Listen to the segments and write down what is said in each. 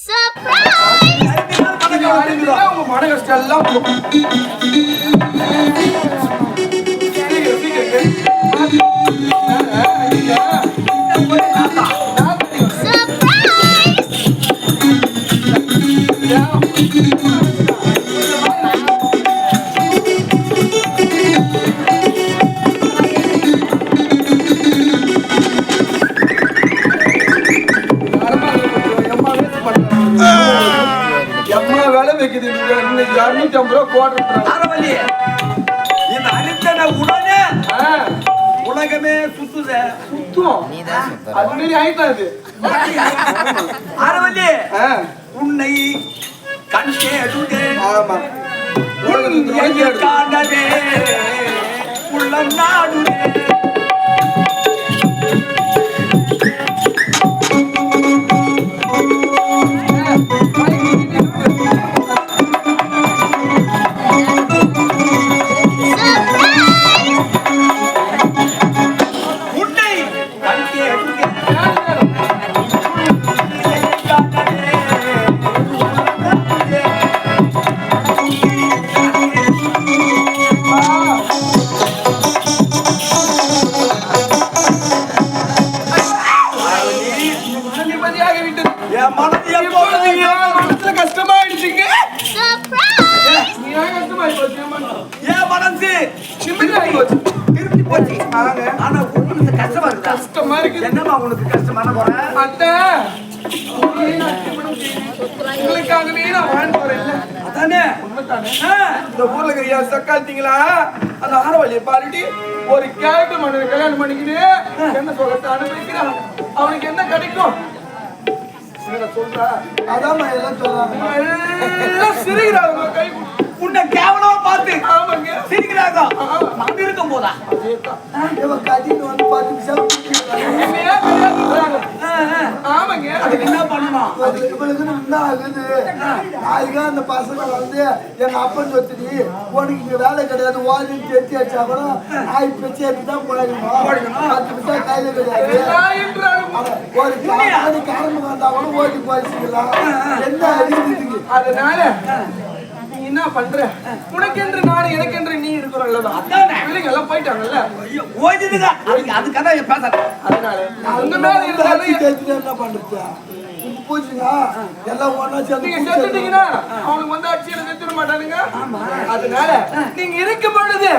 Surprise வைக்குது இன்னைக்கு இரநூத்தி ஐம்பது ரூபா போட்டுறாங்க ஆரவல்லி இந்த அரித்தனை உடனே உலகமே சுத்துத. சுத்தம். அது மாதிரி ஆயிட்டான் இது. ஆரவல்லி ஆ, உன்னை கண் தேடுதே ஆமா. எடு. காணவே உள்ள நாடுதே என் மனது எப்பொழுது கஷ்டமாயிடுச்சுங்க. என் மனசு? திருப்பி போச்சு. ஆனா உங்களுக்கு கஷ்டமா இருக்குதா கஷ்டமா இருக்குது. என்னம்மா உனக்கு கஷ்டமான போற அத்தை நான். உங்களுக்காகவே வாழ்ந்து வரேன்ல. அதானே? இந்த ஊர்ல இருக்கிற சக்காத்திங்களா? அந்த ஆரவழியை பாருடி. ஒரு கேரட்டு மன்னரை கல்யாணம் பண்ணிக்கிட்டு என்ன சொல்லத்தை அனுபவிக்கிறான் அவனுக்கு என்ன கிடைக்கும்? அதான் எல்லாம் சொல்றாங்க. எல்லாம் சிரிக்கிறாங்க கை உன்னை கேவலமா பார்த்து ஆமாங்க. சிரிக்கிறாங்க. நான் இருக்கும் போதா? கட்டிட்டு வந்து? ஆமாங்க. அதுக்கு என்ன அது இவளுக்கு என்ன ஆகுது? நாளைக்கு அந்த பசங்க வந்து எங்க அப்பன் சொத்துடி உனக்கு இங்க வேலை கிடையாது ஓடின்னு தெரிஞ்சு வச்சா கூட நாய் பிச்சை எடுத்து தான் போடணும் பத்து கையில கிடையாது. ஒரு காரணம் வந்தா கூட ஓடி போயிடுச்சுக்கலாம் என்ன அதனால நீ என்ன பண்ற? உனக்கென்று நான் எனக்கென்று நீ இருக்கிறோம்ல அதானே. பிள்ளைங்க எல்லாம் போயிட்டாங்கல்ல? ஐயோ, ஓய்துதுங்க அதுக்கு அதுக்காக பேசுறேன். அதனால உங்க மேல இருந்தாலும் என்ன பண்றது? பூச்சுங்க எல்லாம் ஒன்னா நீங்க சேர்ந்து செத்துட்டீங்கன்னா அவனுக்கு வந்து அடிச்சு செத்துட மாட்டானுங்க. அதனால நீங்க இருக்கும் பொழுது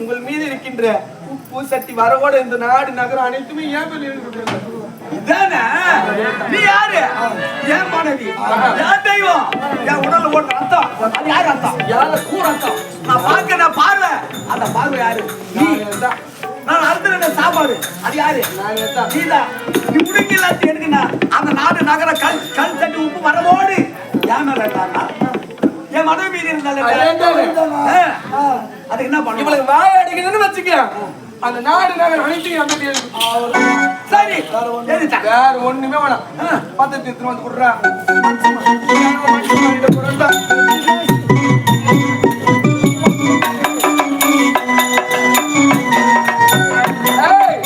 உங்கள் மீது இருக்கின்ற உப்பு சட்டி வரவோட இந்த நாடு நகரம் அனைத்துமே ஏன் இதானே? நீ யாரு? என் மனைவி? என் தெய்வம்? என் உடல்ல ஓடுற ரத்தம். அது யாரு ரத்தம்? யார கூட ரத்தம். நான் பார்க்க நான் பார்வை. அந்த பார்வை யாரு? நீ. நான் அறுத்துற சாப்பாடு. அது யாரு? நீதான் நீ உடுக்கி எல்லாத்தையும் எடுக்கணும் அந்த நாடு நகர கல் கல் தட்டி உப்பு வரவோடு ஏன் மேல இருந்தாங்க அதுக்கு என்ன பண்ணுவோம் இவளுக்கு வாய அடிக்கணும்னு வச்சுக்க. அந்த நாடு நகரம் அனைத்தையும் அமைதி சரி. வேற ஒண்ணுமே வேணாம். பத்தத்தை எடுத்துட்டு வந்து கொடுறா. ஏய்,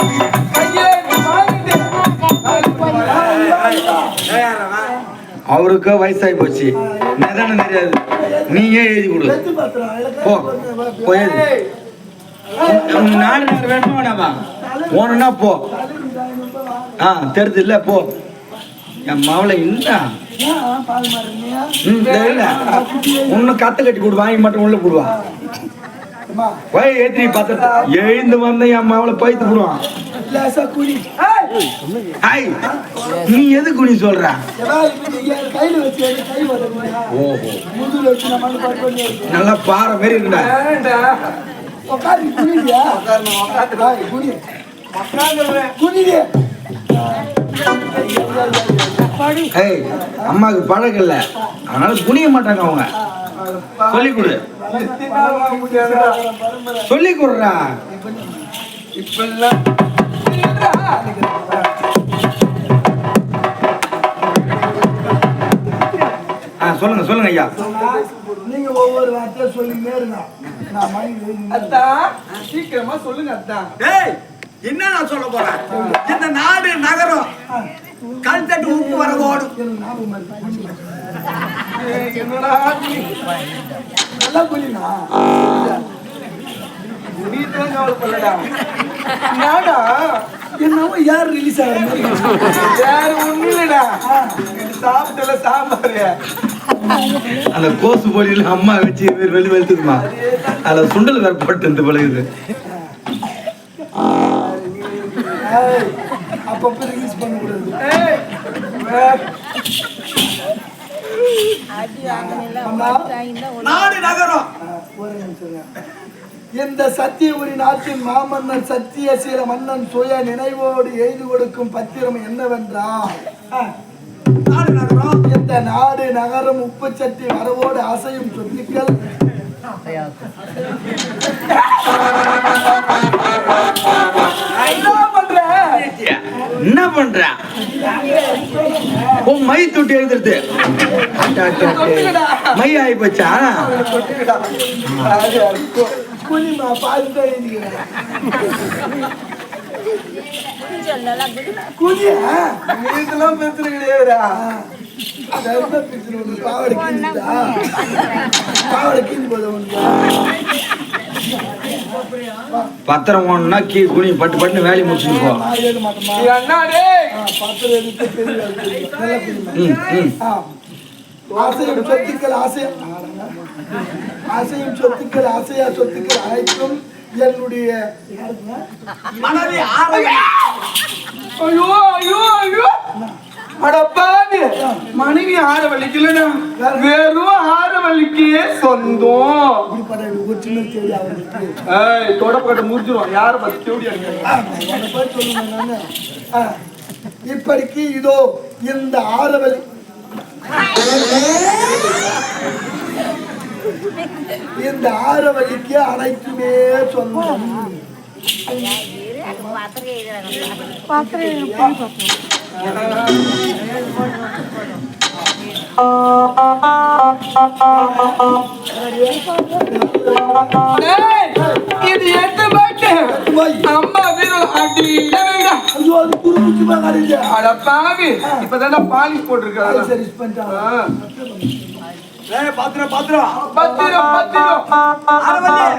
கையை வாங்கிட்டு. அவருக்கு வயசாகி போச்சு. நிதானம் தெரியாது. நீயே எழுதி கொடு. போ நாடு நாடு வேணுமா வேணாமா? போனா போ. ஆ தெரியுது இல்ல போ. என் மவளை இல்ல. உன்னை கத்த கட்டி கொடு வாங்கி மட்டும் உள்ள போடுவா. அம்மா. போய் ஏற்றி பத்திரத்தை. எழுந்து வந்த என் மவளை பைத்து போடுவான். லேசா குடி ஹாய் நீ எது நீ சொல்ற? ஓஹோ நல்லா பாறை மாரி இருக்குடா. அம்மாவுக்கு பழக்கம் இல்ல. அதனால குனிய மாட்டாங்க அவங்க. சொல்லி கொடு. சொல்லி கொடுறா. இப்பெல்லாம் ஆ சொல்லுங்க சொல்லுங்க ஐயா நீங்க ஒவ்வொரு வார்த்தையா சொல்லிக்கிட்டே இருங்க நான் மைண்ட் அத்தா சீக்கிரமா சொல்லுங்க அத்தா டேய் என்ன நான் சொல்ல போறேன் இந்த நாடு நகரம் கல் தட்டு உப்பு இருக்கு. ஏய், என்னடா நீ? நல்லா புரியுமா நீ தான் கவலைப்படலடா. நானா? என்னவோ யார் ரிலீஸ் ஆகிற மாதிரி இல்லடா. இது சாப்பிட்டல சாம்பாரு. அந்த கோசு பொடியில் அம்மா வச்சு வெளி வெளுத்துக்குமா அதில் சுண்டல் வேற போட்டு இந்த பழகுது. அப்பப்ப ரிலீஸ் வே- அம்மா. நாடு நகரம். ஒரு நிமிஷங்க. இந்த சத்தியபுரி நாட்டின் மாமன்னன் சத்தியசீல மன்னன் சுய நினைவோடு எய்து கொடுக்கும் பத்திரம் என்னவென்றால் ஆ, நாடு நகரம். இந்த நாடு நகரம் உப்பு சட்டி வரவோடு அசையும் சொத்துக்கள்? என்ன பண்ற? என்ன பண்ற? ஓ மை தொட்டி எழுதுறது. மை ஆகி போச்சா குனிமா பார்த்துட்டே இருக்கிறேன் குனியா நீ இதெல்லாம் பிரச்சனை கிடையாதுடா. தர்ம பிரிச்சு ஒன்று பாவடை கிழிஞ்சுதா பாவடை கிழிஞ்சு போத பத்திரம் ஓடணும்னா கீ குனி பட்டு பட்டுன்னு வேலையை முடிச்சுட்டு போ. பாத்திரம் சொத்துக்கள் ஆசை ஆசையும் சொத்துக்கள் ஆசையா சொத்துக்கள் அனைத்தும் என்னுடைய ஆரவி ஐயோ ஐயோ ஐயோ. அட பாவி மனைவி ஆறு வலிக்கலடா வெறும் ஆறு வலிக்கே சொந்தம் ஏய் தொடப்பட்ட முடிஞ்சிரும். யார பத்தி தேடி ஆ, உன்னை போய் சொல்லுங்க நானு. ஆ, இப்படிக்கு இதோ இந்த ஆரவலி இந்த ஆரவலிக்கு அனைத்துமே சொந்தம் இது எட்டு பாட்டு அம்மா வீரல் அடி ஐயோ அது பாக்காதீங்க அட பாவி இப்பதான் பாலிஷ் அது போட்டிருக்காங்க சரி பண்ணிட்டாங்க. ஏய் பாத்திரம் பாத்திரம் பத்திரம் பத்திரம்